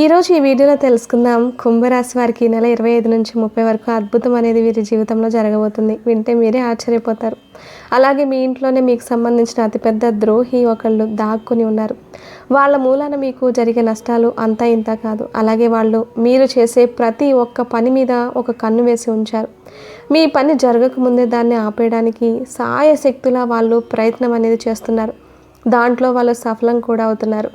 ఈరోజు ఈ వీడియోలో తెలుసుకుందాం. కుంభరాశి వారికి ఈ నెల ఇరవై ఐదు నుంచి ముప్పై వరకు అద్భుతం అనేది వీరి జీవితంలో జరగబోతుంది. వింటే మీరే ఆశ్చర్యపోతారు. అలాగే మీ ఇంట్లోనే మీకు సంబంధించిన అతిపెద్ద ద్రోహి ఒకళ్ళు దాక్కుని ఉన్నారు. వాళ్ళ మూలాన మీకు జరిగే నష్టాలు అంతా ఇంత కాదు. అలాగే వాళ్ళు మీరు చేసే ప్రతి ఒక్క పని మీద ఒక కన్ను వేసి ఉంచారు. మీ పని జరగకముందే దాన్ని ఆపేయడానికి సాయశక్తులా వాళ్ళు ప్రయత్నం అనేది చేస్తున్నారు. దాంట్లో వాళ్ళు సఫలం కూడా అవుతున్నారు.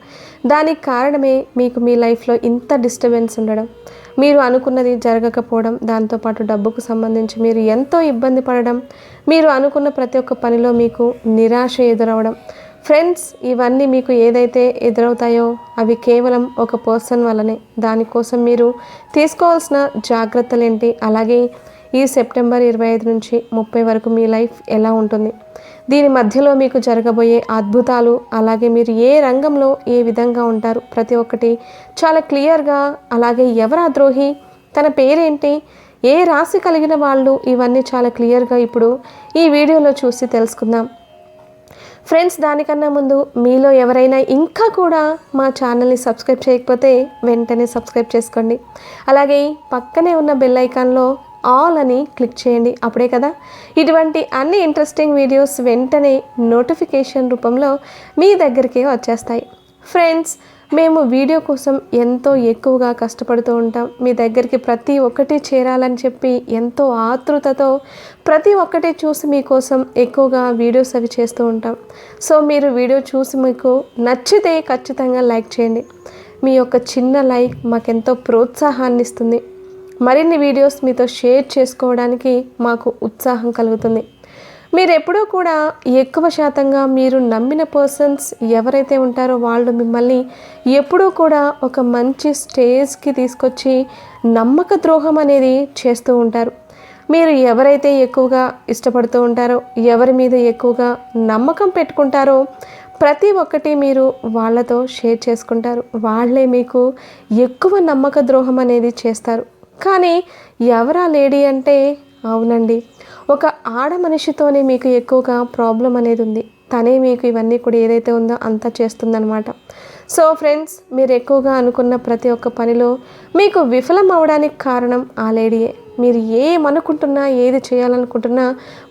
దానికి కారణమే మీకు మీ లైఫ్లో ఇంత డిస్టర్బెన్స్ ఉండడం. మీరు అనుకున్నది జరగకపోవడం దాంతోపాటు డబ్బుకు సంబంధించి మీరు ఎంతో ఇబ్బంది పడడం మీరు అనుకున్న ప్రతి ఒక్క పనిలో మీకు నిరాశ ఎదురవడం. ఫ్రెండ్స్ ఇవన్నీ మీకు ఏదైతే ఎదురవుతాయో అవి కేవలం ఒక పర్సన్ వల్లనే. దానికోసం మీరు తీసుకోవాల్సిన జాగ్రత్తలు ఏంటి అలాగే ఈ సెప్టెంబర్ ఇరవై ఐదు నుంచి ముప్పై వరకు మీ లైఫ్ ఎలా ఉంటుంది? దీని మధ్యలో మీకు జరగబోయే అద్భుతాలు అలాగే మీరు ఏ రంగంలో ఏ విధంగా ఉంటారు ప్రతి ఒక్కటి చాలా క్లియర్గా అలాగే ఎవరా ద్రోహి తన పేరేంటి ఏ రాశి కలిగిన వాళ్ళు ఇవన్నీ చాలా క్లియర్గా ఇప్పుడు ఈ వీడియోలో చూసి తెలుసుకుందాం. ఫ్రెండ్స్ దానికన్నా ముందు మీలో ఎవరైనా ఇంకా కూడా మా ఛానల్ని సబ్స్క్రైబ్ చేయకపోతే వెంటనే సబ్స్క్రైబ్ చేసుకోండి. అలాగే పక్కనే ఉన్న బెల్ ఐకాన్లో ఆల్ అని క్లిక్ చేయండి. అప్పుడే కదా. ఇటువంటి అన్ని ఇంట్రెస్టింగ్ వీడియోస్ వెంటనే నోటిఫికేషన్ రూపంలో మీ దగ్గరికి వచ్చేస్తాయి. ఫ్రెండ్స్ మేము వీడియో కోసం ఎంతో ఎక్కువగా కష్టపడుతూ ఉంటాం. మీ దగ్గరికి ప్రతి ఒక్కటి చేరాలని చెప్పి ఎంతో ఆతృతతో ప్రతి ఒక్కటి చూసి మీకోసం ఎక్కువగా వీడియోస్ అవి చేస్తూ ఉంటాం. సో మీరు వీడియో చూసి మీకు నచ్చితే ఖచ్చితంగా లైక్ చేయండి. మీ యొక్క చిన్న లైక్ మాకెంతో ప్రోత్సాహాన్ని ఇస్తుంది. మరిన్ని వీడియోస్ మీతో షేర్ చేసుకోవడానికి మాకు ఉత్సాహం కలుగుతుంది. మీరు ఎప్పుడూ కూడా ఎక్కువ శాతంగా మీరు నమ్మిన పర్సన్స్ ఎవరైతే ఉంటారో వాళ్ళు మిమ్మల్ని ఎప్పుడూ కూడా ఒక మంచి స్టేజ్కి తీసుకొచ్చి నమ్మక ద్రోహం అనేది చేస్తూ ఉంటారు. మీరు ఎవరైతే ఎక్కువగా ఇష్టపడుతూ ఉంటారో ఎవరి మీద ఎక్కువగా నమ్మకం పెట్టుకుంటారో ప్రతి ఒక్కటి మీరు వాళ్ళతో షేర్ చేసుకుంటారు. వాళ్ళే మీకు ఎక్కువ నమ్మక ద్రోహం అనేది చేస్తారు. కానీ ఎవరా లేడీ అంటే అవునండి. ఒక ఆడ మనిషితోనే మీకు ఎక్కువగా ప్రాబ్లం అనేది ఉంది. తనే మీకు ఇవన్నీ కూడా ఏదైతే ఉందో అంతా చేస్తుందనమాట సో ఫ్రెండ్స్ మీరు ఎక్కువగా అనుకున్న ప్రతి ఒక్క పనిలో మీకు విఫలం అవడానికి కారణం ఆ లేడీయే. మీరు ఏమనుకుంటున్నా ఏది చేయాలనుకుంటున్నా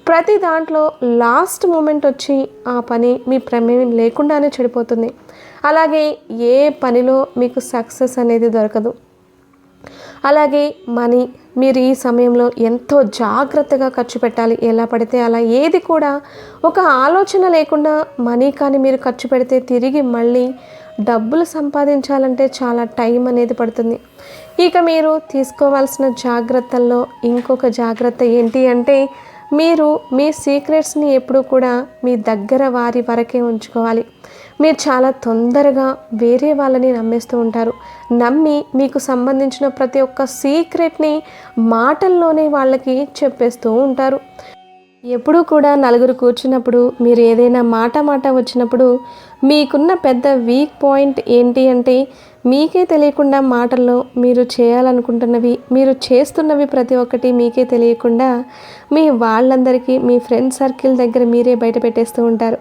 ప్రతి దాంట్లో లాస్ట్ మూమెంట్ వచ్చి ఆ పని మీ ప్రమేయం లేకుండానే చెడిపోతుంది. అలాగే ఏ పనిలో మీకు సక్సెస్ అనేది దొరకదు. అలాగే మనీ మీరు ఈ సమయంలో ఎంతో జాగ్రత్తగా ఖర్చు పెట్టాలి. ఎలా పడితే అలా. ఏది కూడా ఒక ఆలోచన లేకుండా మనీ కానీ మీరు ఖర్చు పెడితే తిరిగి మళ్ళీ డబ్బులు సంపాదించాలంటే చాలా టైం అనేది పడుతుంది. ఇక మీరు తీసుకోవాల్సిన జాగ్రత్తల్లో ఇంకొక జాగ్రత్త ఏంటి అంటే మీరు మీ సీక్రెట్స్ని ఎప్పుడూ కూడా మీ దగ్గర వారి వరకే ఉంచుకోవాలి. మీరు చాలా తొందరగా వేరే వాళ్ళని నమ్మేస్తూ ఉంటారు. నమ్మి మీకు సంబంధించిన ప్రతి ఒక్క సీక్రెట్ని మాటల్లోనే వాళ్ళకి చెప్పేస్తూ ఉంటారు. ఎప్పుడూ కూడా నలుగురు కూర్చున్నప్పుడు మీరు ఏదైనా మాట మాట వచ్చినప్పుడు మీకున్న పెద్ద వీక్ పాయింట్ ఏంటి అంటే మీకే తెలియకుండా మాటల్లో మీరు చేయాలనుకుంటున్నవి మీరు చేస్తున్నవి ప్రతి ఒక్కటి మీకే తెలియకుండా మీ వాళ్ళందరికీ మీ ఫ్రెండ్ సర్కిల్ దగ్గర మీరే బయట పెట్టేస్తూ ఉంటారు.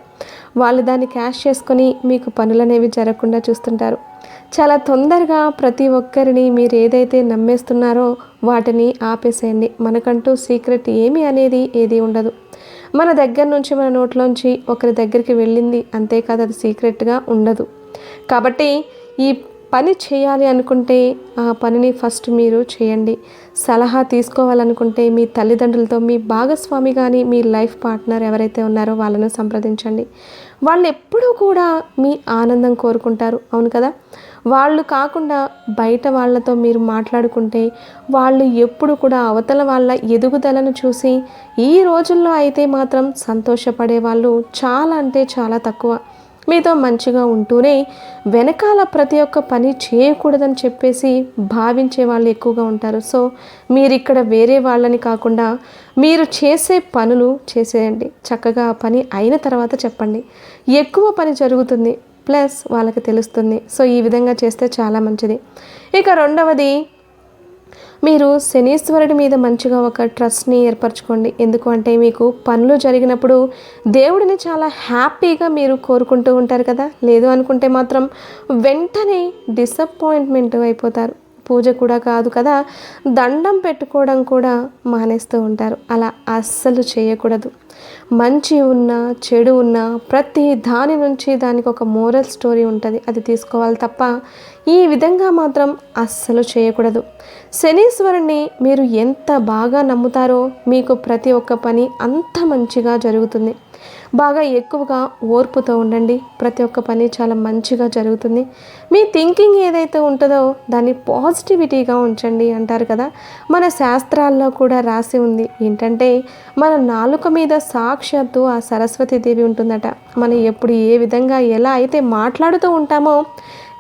వాళ్ళు దాన్ని క్యాష్ చేసుకొని మీకు పనులనేవి జరగకుండా చూస్తుంటారు. చాలా తొందరగా ప్రతి ఒక్కరిని మీరు ఏదైతే నమ్మేస్తున్నారో వాటిని ఆపేసేయండి. మనకంటూ సీక్రెట్ ఏమి అనేది ఏది ఉండదు. మన దగ్గర నుంచి మన నోట్లోంచి ఒకరి దగ్గరికి వెళ్ళింది అంతేకాదు అది సీక్రెట్గా ఉండదు. కాబట్టి ఈ పని చేయాలి అనుకుంటే ఆ పనిని ఫస్ట్ మీరు చేయండి. సలహా తీసుకోవాలనుకుంటే మీ తల్లిదండ్రులతో మీ భాగస్వామి కానీ మీ లైఫ్ పార్ట్నర్ ఎవరైతే ఉన్నారో వాళ్ళను సంప్రదించండి. వాళ్ళు ఎప్పుడూ కూడా మీ ఆనందం కోరుకుంటారు. అవును కదా? వాళ్ళు కాకుండా బయట వాళ్ళతో మీరు మాట్లాడుకుంటే వాళ్ళు ఎప్పుడు కూడా అవతల వాళ్ళ ఎదుగుదలను చూసి ఈ రోజుల్లో అయితే మాత్రం సంతోషపడే వాళ్ళు చాలా అంటే చాలా తక్కువ. మీతో మంచిగా ఉంటూనే వెనకాల ప్రతి ఒక్క పని చేయకూడదని చెప్పేసి భావించే వాళ్ళు ఎక్కువగా ఉంటారు. సో మీరు ఇక్కడ వేరే వాళ్ళని కాకుండా మీరు చేసే పనులు చేసేయండి. చక్కగా ఆ పని అయిన తర్వాత చెప్పండి. ఎక్కువ పని జరుగుతుంది ప్లస్ వాళ్ళకి తెలుస్తుంది. సో ఈ విధంగా చేస్తే చాలా మంచిది. ఇక రెండవది మీరు శనీశ్వరుడి మీద మంచిగా ఒక ట్రస్ట్ని ఏర్పరచుకోండి. ఎందుకు అంటే మీకు పనులు జరిగినప్పుడు దేవుడిని చాలా హ్యాపీగా మీరు కోరుకుంటూ ఉంటారు కదా. లేదు అనుకుంటే మాత్రం వెంటనే డిసప్పాయింట్మెంట్ అయిపోతారు. పూజ కూడా కాదు కదా. దండం పెట్టుకోవడం కూడా మానేస్తూ ఉంటారు. అలా అస్సలు చేయకూడదు. మంచి ఉన్నా చెడు ఉన్నా ప్రతి దాని నుంచి దానికి ఒక మోరల్ స్టోరీ ఉంటుంది. అది తీసుకోవాలి తప్ప ఈ విధంగా మాత్రం అస్సలు చేయకూడదు. శనీశ్వరుణ్ణి మీరు ఎంత బాగా నమ్ముతారో మీకు ప్రతి ఒక్క పని అంత మంచిగా జరుగుతుంది. బాగా ఎక్కువగా ఓర్పుతో ఉండండి. ప్రతి ఒక్క పని చాలా మంచిగా జరుగుతుంది. మీ థింకింగ్ ఏదైతే ఉంటుందో దాన్ని పాజిటివిటీగా ఉంచండి అంటారు కదా. మన శాస్త్రాల్లో కూడా రాసి ఉంది. ఏంటంటే మన నాలుక మీద సాక్షాత్తు ఆ సరస్వతి దేవి ఉంటుందట. మనం ఎప్పుడు ఏ విధంగా ఎలా అయితే మాట్లాడుతూ ఉంటామో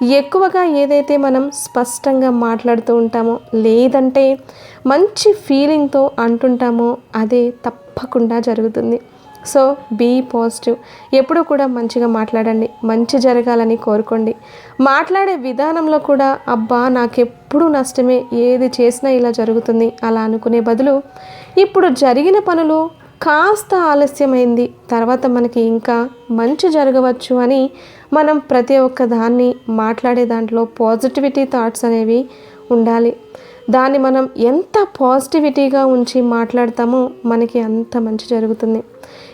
ఎక్కువగా ఏదైతే మనం స్పష్టంగా మాట్లాడుతూ ఉంటామో లేదంటే మంచి ఫీలింగ్తో అంటుంటామో అదే తప్పకుండా జరుగుతుంది. So be positive. ఎప్పుడు కూడా మంచిగా మాట్లాడండి. మంచి జరగాలని కోరుకోండి. మాట్లాడే విధానంలో కూడా అబ్బా నాకెప్పుడు నష్టమే ఏది చేసినా ఇలా జరుగుతుంది అలా అనుకునే బదులు ఇప్పుడు జరిగిన పనులు కాస్త ఆలస్యమైంది తర్వాత మనకి ఇంకా మంచి జరగవచ్చు అని మనం ప్రతి ఒక్క దాన్ని మాట్లాడే దాంట్లో పాజిటివిటీ థాట్స్ అనేవి ఉండాలి. దాన్ని మనం ఎంత పాజిటివిటీగా ఉంచి మాట్లాడతామో మనకి అంత మంచి జరుగుతుంది.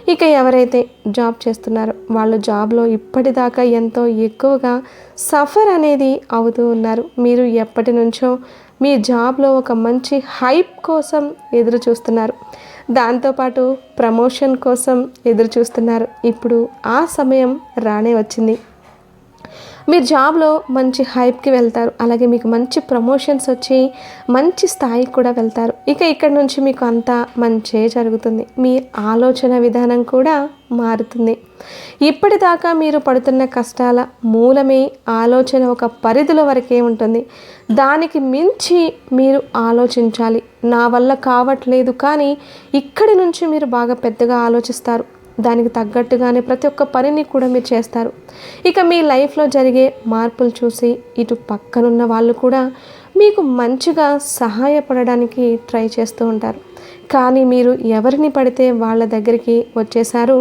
ఇక ఎవరైతే జాబ్ చేస్తున్నారో వాళ్ళు జాబ్లో ఇప్పటిదాకా ఎంతో ఎక్కువగా సఫర్ అనేది అవుతూ ఉన్నారు. మీరు ఎప్పటి నుంచో మీ జాబ్లో ఒక మంచి హైప్ కోసం ఎదురు చూస్తున్నారు. దాంతోపాటు ప్రమోషన్ కోసం ఎదురు చూస్తున్నారు. ఇప్పుడు ఆ సమయం రానే వచ్చింది. మీరు జాబ్లో మంచి హైప్కి వెళ్తారు. అలాగే మీకు మంచి ప్రమోషన్స్ వచ్చి మంచి స్థాయికి కూడా వెళ్తారు. ఇక ఇక్కడ నుంచి మీకు అంతా మంచే జరుగుతుంది. మీ ఆలోచన విధానం కూడా మారుతుంది. ఇప్పటిదాకా మీరు పడుతున్న కష్టాల మూలమే ఆలోచన ఒక పరిధిలో వరకే ఉంటుంది. దానికి మించి మీరు ఆలోచించాలి. నా వల్ల కావట్లేదు కానీ ఇక్కడి నుంచి మీరు బాగా పెద్దగా ఆలోచిస్తారు. దానికి తగ్గట్టుగానే ప్రతి ఒక్క పనిని కూడా మీరు చేస్తారు. ఇక మీ లైఫ్లో జరిగే మార్పులు చూసి ఇటు పక్కనున్న వాళ్ళు కూడా మీకు మంచిగా సహాయపడడానికి ట్రై చేస్తూ ఉంటారు. కానీ మీరు ఎవరిని పడితే వాళ్ళ దగ్గరికి వచ్చేసారు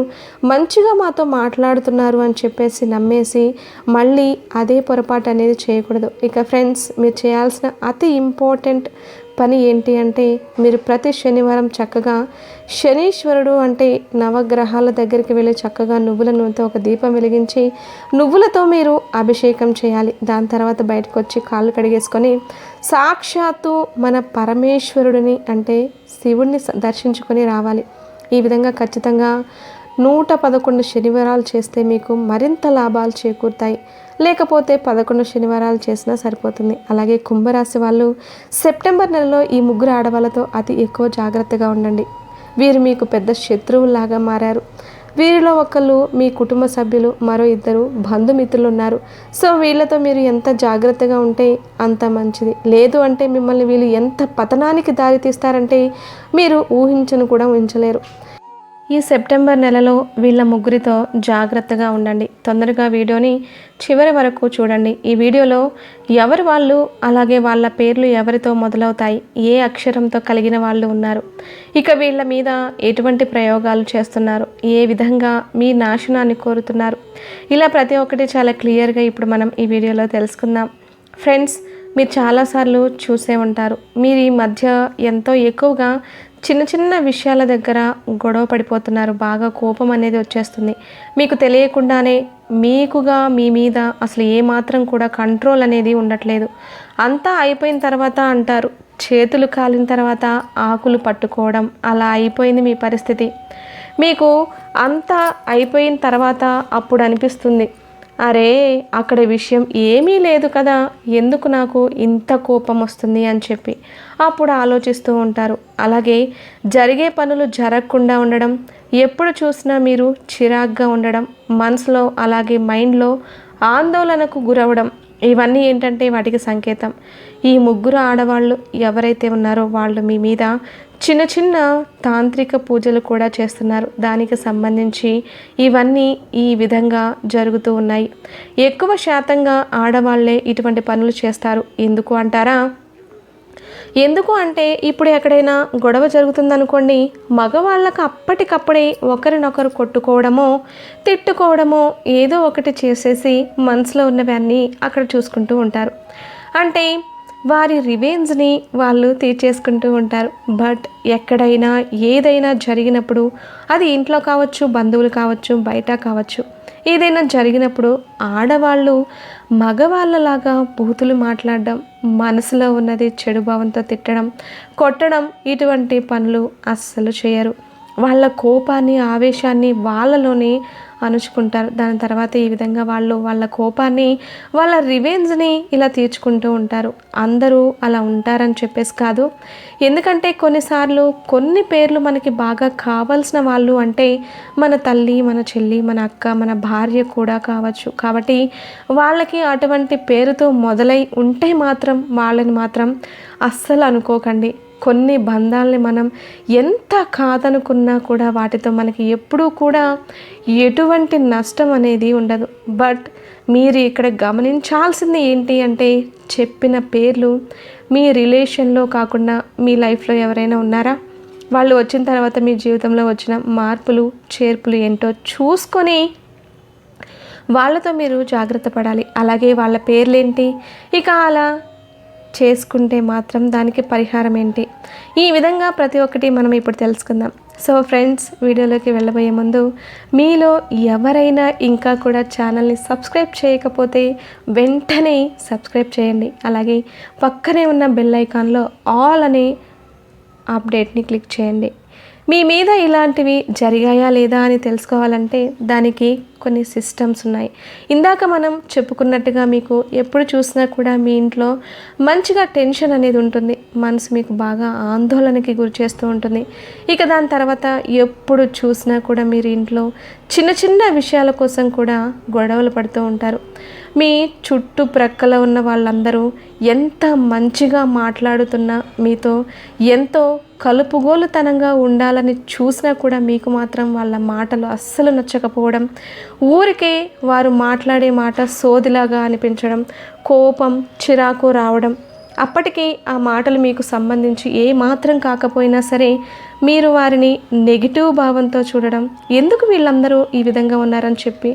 మంచిగా మాతో మాట్లాడుతున్నారు అని చెప్పేసి నమ్మేసి మళ్ళీ అదే పొరపాటు అనేది చేయకూడదు. ఇక ఫ్రెండ్స్ మీరు చేయాల్సిన అతి ఇంపార్టెంట్ పని ఏంటి అంటే మీరు ప్రతి శనివారం చక్కగా శనీశ్వరుడు అంటే నవగ్రహాల దగ్గరికి వెళ్ళి చక్కగా నువ్వుల నూనెతో ఒక దీపం వెలిగించి నువ్వులతో మీరు అభిషేకం చేయాలి. దాని తర్వాత బయటకు వచ్చి కాళ్ళు కడిగేసుకొని సాక్షాత్తు మన పరమేశ్వరుడిని అంటే శివుణ్ణి దర్శించుకొని రావాలి. ఈ విధంగా ఖచ్చితంగా నూట పదకొండు శనివారాలు చేస్తే మీకు మరింత లాభాలు చేకూరుతాయి. లేకపోతే పదకొండు శనివారాలు చేసినా సరిపోతుంది. అలాగే కుంభరాశి వాళ్ళు సెప్టెంబర్ నెలలో ఈ ముగ్గురు ఆడవాళ్ళతో అతి ఎక్కువ జాగ్రత్తగా ఉండండి. వీరు మీకు పెద్ద శత్రువులాగా మారారు. వీరిలో ఒకళ్ళు మీ కుటుంబ సభ్యులు మరో ఇద్దరు బంధుమిత్రులు ఉన్నారు సో వీళ్ళతో మీరు ఎంత జాగ్రత్తగా ఉంటే అంత మంచిది. లేదు అంటే మిమ్మల్ని వీళ్ళు ఎంత పతనానికి దారి తీస్తారంటే మీరు ఊహించను కూడా ఊహించలేరు. ఈ సెప్టెంబర్ నెలలో వీళ్ళ ముగ్గురితో జాగ్రత్తగా ఉండండి. తొందరగా వీడియోని చివరి వరకు చూడండి. ఈ వీడియోలో ఎవరు వాళ్ళు అలాగే వాళ్ళ పేర్లు ఎవరితో మొదలవుతాయి ఏ అక్షరంతో కలిగిన వాళ్ళు ఉన్నారు. ఇక వీళ్ళ మీద ఎటువంటి ప్రయోగాలు చేస్తున్నారు? ఏ విధంగా మీ నాశనాన్ని కోరుతున్నారు? ఇలా ప్రతి ఒక్కటి చాలా క్లియర్గా ఇప్పుడు మనం ఈ వీడియోలో తెలుసుకుందాం. ఫ్రెండ్స్ మీరు చాలాసార్లు చూసే ఉంటారు. మీరు ఈ మధ్య ఎంతో ఎక్కువగా చిన్న చిన్న విషయాల దగ్గర గొడవ పడిపోతున్నారు. బాగా కోపం అనేది వచ్చేస్తుంది. మీకు తెలియకుండానే మీకుగా మీ మీద అసలు ఏమాత్రం కూడా కంట్రోల్ అనేది ఉండట్లేదు. అంతా అయిపోయిన తర్వాత అంటారు చేతులు కాలిన తర్వాత ఆకులు పట్టుకోవడం అలా అయిపోయింది మీ పరిస్థితి. మీకు అంతా అయిపోయిన తర్వాత అప్పుడు అనిపిస్తుంది అరే అక్కడ విషయం ఏమీ లేదు కదా ఎందుకు నాకు ఇంత కోపం వస్తుంది అని చెప్పి. అప్పుడు ఆలోచిస్తూ ఉంటారు. అలాగే జరిగే పనులు జరగకుండా ఉండడం ఎప్పుడు చూసినా మీరు చిరాగ్గా ఉండడం మనసులో అలాగే మైండ్లో ఆందోళనకు గురవడం ఇవన్నీ ఏంటంటే వాటికి సంకేతం. ఈ ముగ్గురు ఆడవాళ్ళు ఎవరైతే ఉన్నారో వాళ్ళు మీ మీద చిన్న చిన్న తాంత్రిక పూజలు కూడా చేస్తున్నారు. దానికి సంబంధించి ఇవన్నీ ఈ విధంగా జరుగుతూ ఉన్నాయి. ఎక్కువ శాతంగా ఆడవాళ్ళే ఇటువంటి పనులు చేస్తారు. ఎందుకు అంటారా? ఎందుకు అంటే ఇప్పుడు ఎక్కడైనా గొడవ జరుగుతుందనుకోండి మగవాళ్ళకు అప్పటికప్పుడే ఒకరినొకరు కొట్టుకోవడమో తిట్టుకోవడమో ఏదో ఒకటి చేసేసి మనసులో ఉన్నవన్నీ అక్కడ చూసుకుంటూ ఉంటారు. అంటే వారి రివెంజ్ని వాళ్ళు తీర్చేసుకుంటూ ఉంటారు. బట్ ఎక్కడైనా ఏదైనా జరిగినప్పుడు అది ఇంట్లో కావచ్చు బంధువులు కావచ్చు బయట కావచ్చు ఏదైనా జరిగినప్పుడు ఆడవాళ్ళు మగవాళ్ళలాగా బూతులు మాట్లాడడం మనసులో ఉన్నది చెడు భావంతో తిట్టడం కొట్టడం ఇటువంటి పనులు అస్సలు చేయరు. వాళ్ళ కోపాన్ని ఆవేశాన్ని వాళ్ళలోనే అణుచుకుంటారు. దాని తర్వాత ఈ విధంగా వాళ్ళు వాళ్ళ కోపాన్ని వాళ్ళ రివెంజ్ని ఇలా తీర్చుకుంటూ ఉంటారు. అందరూ అలా ఉంటారని చెప్పేసి కాదు. ఎందుకంటే కొన్నిసార్లు కొన్ని పేర్లు మనకి బాగా కావాల్సిన వాళ్ళు అంటే మన తల్లి మన చెల్లి మన అక్క మన భార్య కూడా కావచ్చు. కాబట్టి వాళ్ళకి అటువంటి పేరుతో మొదలై ఉంటే మాత్రం వాళ్ళని మాత్రం అస్సలు అనుకోకండి. కొన్ని బంధాలని మనం ఎంత కాదనుకున్నా కూడా వాటితో మనకి ఎప్పుడూ కూడా ఎటువంటి నష్టం అనేది ఉండదు. బట్ మీరు ఇక్కడ గమనించాల్సింది ఏంటి అంటే చెప్పిన పేర్లు మీ రిలేషన్లో కాకుండా మీ లైఫ్లో ఎవరైనా ఉన్నారా? వాళ్ళు వచ్చిన తర్వాత మీ జీవితంలో వచ్చిన మార్పులు చేర్పులు ఏంటో చూసుకొని వాళ్ళతో మీరు జాగ్రత్త పడాలి. అలాగే వాళ్ళ పేర్లేంటి? ఇక అలా చేసుకుంటే మాత్రం దానికి పరిహారం ఏంటి? ఈ విధంగా ప్రతి ఒక్కటి మనం ఇప్పుడు తెలుసుకుందాం. సో ఫ్రెండ్స్ వీడియోలోకి వెళ్ళబోయే ముందు మీలో ఎవరైనా ఇంకా కూడా ఛానల్ని సబ్స్క్రైబ్ చేయకపోతే వెంటనే సబ్స్క్రైబ్ చేయండి. అలాగే పక్కనే ఉన్న బెల్ ఐకాన్లో ఆల్ అనే అప్డేట్ని క్లిక్ చేయండి. మీ మీద ఇలాంటివి జరిగాయా లేదా అని తెలుసుకోవాలంటే దానికి కొన్ని సిస్టమ్స్ ఉన్నాయి. ఇందాక మనం చెప్పుకున్నట్టుగా మీకు ఎప్పుడు చూసినా కూడా మీ ఇంట్లో మంచిగా టెన్షన్ అనేది ఉంటుంది. మనసు మీకు బాగా ఆందోళనకి గురి చేస్తూ ఉంటుంది. ఇక దాని తర్వాత ఎప్పుడు చూసినా కూడా మీరు ఇంట్లో చిన్న చిన్న విషయాల కోసం కూడా గొడవలు పడుతూ ఉంటారు. మీ చుట్టుప్రక్కల ఉన్న వాళ్ళందరూ ఎంత మంచిగా మాట్లాడుతున్నా మీతో ఎంతో కలుపుగోలుతనంగా ఉండాలని చూసినా కూడా మీకు మాత్రం వాళ్ళ మాటలు అస్సలు నచ్చకపోవడం ఊరికే వారు మాట్లాడే మాట సోదిలాగా అనిపించడం కోపం చిరాకు రావడం అప్పటికి ఆ మాటలు మీకు సంబంధించి ఏ మాత్రం కాకపోయినా సరే మీరు వారిని నెగిటివ్ భావంతో చూడడం ఎందుకు వీళ్ళందరూ ఈ విధంగా ఉన్నారని చెప్పి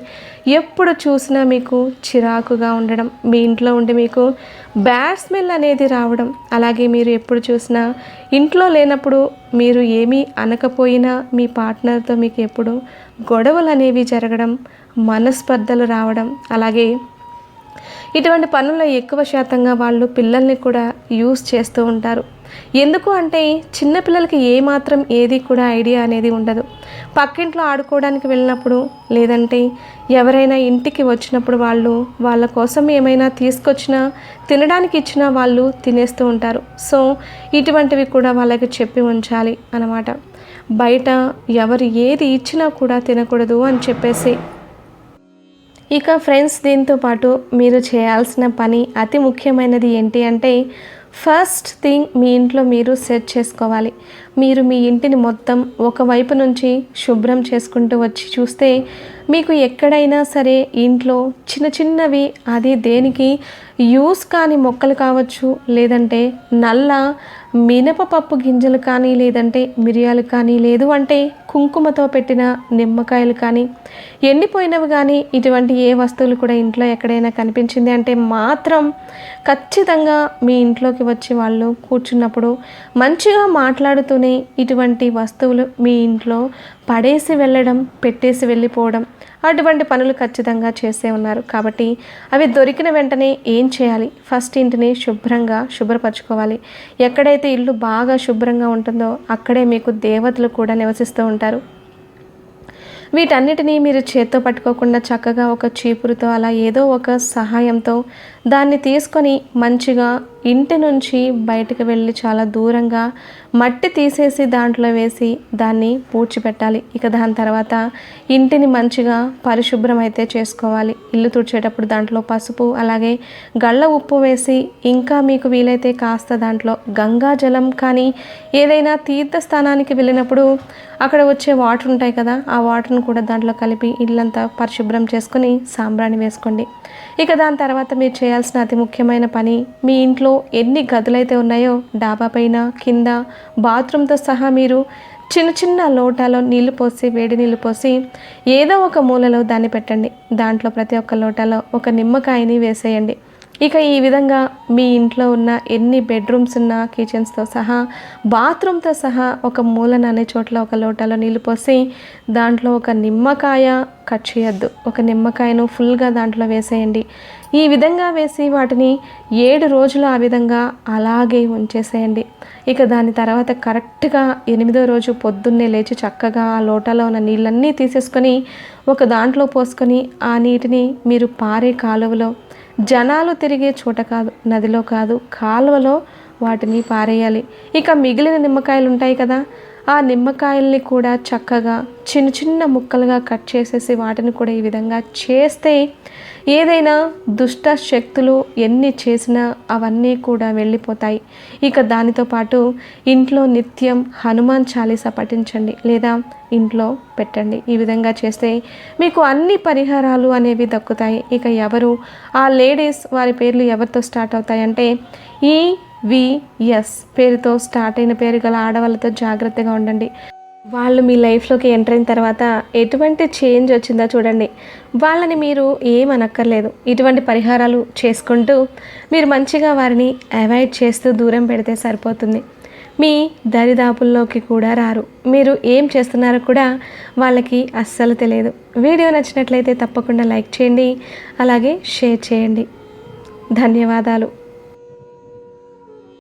ఎప్పుడు చూసినా మీకు చిరాకుగా ఉండడం మీ ఇంట్లో ఉండి మీకు బ్యాడ్ స్మెల్ అనేది రావడం అలాగే మీరు ఎప్పుడు చూసినా ఇంట్లో లేనప్పుడు మీరు ఏమీ అనకపోయినా మీ పార్ట్నర్తో మీకు ఎప్పుడు గొడవలు అనేవి జరగడం మనస్పర్ధలు రావడం అలాగే ఇటువంటి పనుల్లో ఎక్కువ శాతంగా వాళ్ళు పిల్లల్ని కూడా యూస్ చేస్తూ ఉంటారు. ఎందుకు అంటే చిన్నపిల్లలకి ఏమాత్రం ఏది కూడా ఐడియా అనేది ఉండదు. పక్కింట్లో ఆడుకోవడానికి వెళ్ళినప్పుడు లేదంటే ఎవరైనా ఇంటికి వచ్చినప్పుడు వాళ్ళు వాళ్ళ కోసం ఏమైనా తీసుకొచ్చినా తినడానికి ఇచ్చినా వాళ్ళు తినేస్తూ ఉంటారు. సో ఇటువంటివి కూడా వాళ్ళకి చెప్పి ఉంచాలి అన్నమాట. బయట ఎవరు ఏది ఇచ్చినా కూడా తినకూడదు అని చెప్పేసి ఇక ఫ్రెండ్స్ దీంతో పాటు మీరు చేయాల్సిన పని అతి ముఖ్యమైనది ఏంటి అంటే ఫస్ట్ థింగ్ మీ ఇంట్లో మీరు సెట్ చేసుకోవాలి. మీరు మీ ఇంటిని మొత్తం ఒకవైపు నుంచి శుభ్రం చేసుకుంటూ వచ్చి చూస్తే మీకు ఎక్కడైనా సరే ఇంట్లో చిన్న చిన్నవి అది దేనికి యూస్ కాని మొక్కలు కావచ్చు లేదంటే నల్ల మినపపప్పు గింజలు కానీ లేదంటే మిరియాలు కానీ లేదు అంటే కుంకుమతో పెట్టిన నిమ్మకాయలు కానీ ఎండిపోయినవి కానీ ఇటువంటి ఏ వస్తువులు కూడా ఇంట్లో ఎక్కడైనా కనిపించింది అంటే మాత్రం ఖచ్చితంగా మీ ఇంట్లోకి వచ్చి వాళ్ళు కూర్చున్నప్పుడు మంచిగా మాట్లాడుతూనే ఇటువంటి వస్తువులు మీ ఇంట్లో పడేసి వెళ్ళడం పెట్టేసి వెళ్ళిపోవడం అటువంటి పనులు ఖచ్చితంగా చేసే ఉన్నారు. కాబట్టి అవి దొరికిన వెంటనే ఏం చేయాలి? ఫస్ట్ ఇంటిని శుభ్రంగా శుభ్రపరచుకోవాలి. ఎక్కడైతే ఇల్లు బాగా శుభ్రంగా ఉంటుందో అక్కడే మీకు దేవతలు కూడా నివసిస్తూ ఉంటారు. వీటన్నిటినీ మీరు చేత్తో పట్టుకోకుండా చక్కగా ఒక చీపురుతో అలా ఏదో ఒక సహాయంతో దాన్ని తీసుకొని మంచిగా ఇంటి నుంచి బయటకు వెళ్ళి చాలా దూరంగా మట్టి తీసేసి దాంట్లో వేసి దాన్ని పూడ్చిపెట్టాలి. ఇక దాని తర్వాత ఇంటిని మంచిగా పరిశుభ్రం అయితే చేసుకోవాలి. ఇల్లు తుడిచేటప్పుడు దాంట్లో పసుపు అలాగే గళ్ళ ఉప్పు వేసి ఇంకా మీకు వీలైతే కాస్త దాంట్లో గంగా జలం కానీ ఏదైనా తీర్థస్థానానికి వెళ్ళినప్పుడు అక్కడ వచ్చే వాటర్ ఉంటాయి కదా ఆ వాటర్ను కూడా దాంట్లో కలిపి ఇల్లంతా పరిశుభ్రం చేసుకొని సాంబ్రాణి వేసుకోండి. ఇక దాని తర్వాత మీరు చేయాల్సిన అతి ముఖ్యమైన పని మీ ఇంట్లో ఎన్ని గదులైతే ఉన్నాయో డాబా పైన కింద బాత్రూమ్తో సహా మీరు చిన్న చిన్న లోటాలో నీళ్ళు పోసి వేడి నీళ్ళు పోసి ఏదో ఒక మూలలో దాన్ని పెట్టండి. దాంట్లో ప్రతి ఒక్క లోటాలో ఒక నిమ్మకాయని వేసేయండి. ఇక ఈ విధంగా మీ ఇంట్లో ఉన్న ఎన్ని బెడ్రూమ్స్ ఉన్న కిచెన్స్తో సహా బాత్రూమ్తో సహా ఒక మూలన అనే చోట్ల ఒక లోటాలో నీళ్ళు పోసి దాంట్లో ఒక నిమ్మకాయ కట్ చేయొద్దు. ఒక నిమ్మకాయను ఫుల్గా దాంట్లో వేసేయండి. ఈ విధంగా వేసి వాటిని ఏడు రోజులు ఆ విధంగా అలాగే ఉంచేసేయండి. ఇక దాని తర్వాత కరెక్ట్గా ఎనిమిదో రోజు పొద్దున్నే లేచి చక్కగా ఆ లోటాలో ఉన్న నీళ్ళన్నీ తీసేసుకొని ఒక దాంట్లో పోసుకొని ఆ నీటిని మీరు పారే కాలువలో జనాలు తిరిగే చోట కాదు నదిలో కాదు కాలువలో వాటిని పారేయాలి. ఇక మిగిలిన నిమ్మకాయలు ఉంటాయి కదా ఆ నిమ్మకాయల్ని కూడా చక్కగా చిన్న చిన్న ముక్కలుగా కట్ చేసేసి వాటిని కూడా ఈ విధంగా చేస్తే ఏదైనా దుష్ట శక్తులు ఎన్ని చేసినా అవన్నీ కూడా వెళ్ళిపోతాయి. ఇక దానితో పాటు ఇంట్లో నిత్యం హనుమాన్ చాలీసా పఠించండి లేదా ఇంట్లో పెట్టండి. ఈ విధంగా చేస్తే మీకు అన్ని పరిహారాలు అనేవి దక్కుతాయి. ఇక ఎవరు ఆ లేడీస్ వారి పేర్లు ఎవరితో స్టార్ట్ అవుతాయంటే ఈ విఎస్ పేరుతో స్టార్ట్ అయిన పేరు గల ఆడవాళ్ళతో జాగ్రత్తగా ఉండండి. వాళ్ళు మీ లైఫ్లోకి ఎంటర్ అయిన తర్వాత ఎటువంటి చేంజ్ వచ్చిందో చూడండి. వాళ్ళని మీరు ఏమనక్కర్లేదు. ఇటువంటి పరిహారాలు చేసుకుంటూ మీరు మంచిగా వారిని అవాయిడ్ చేస్తూ దూరం పెడితే సరిపోతుంది. మీ దరిదాపుల్లోకి కూడా రారు. మీరు ఏం చేస్తున్నారో కూడా వాళ్ళకి అస్సలు తెలియదు. వీడియో నచ్చినట్లయితే తప్పకుండా లైక్ చేయండి. అలాగే షేర్ చేయండి. ధన్యవాదాలు.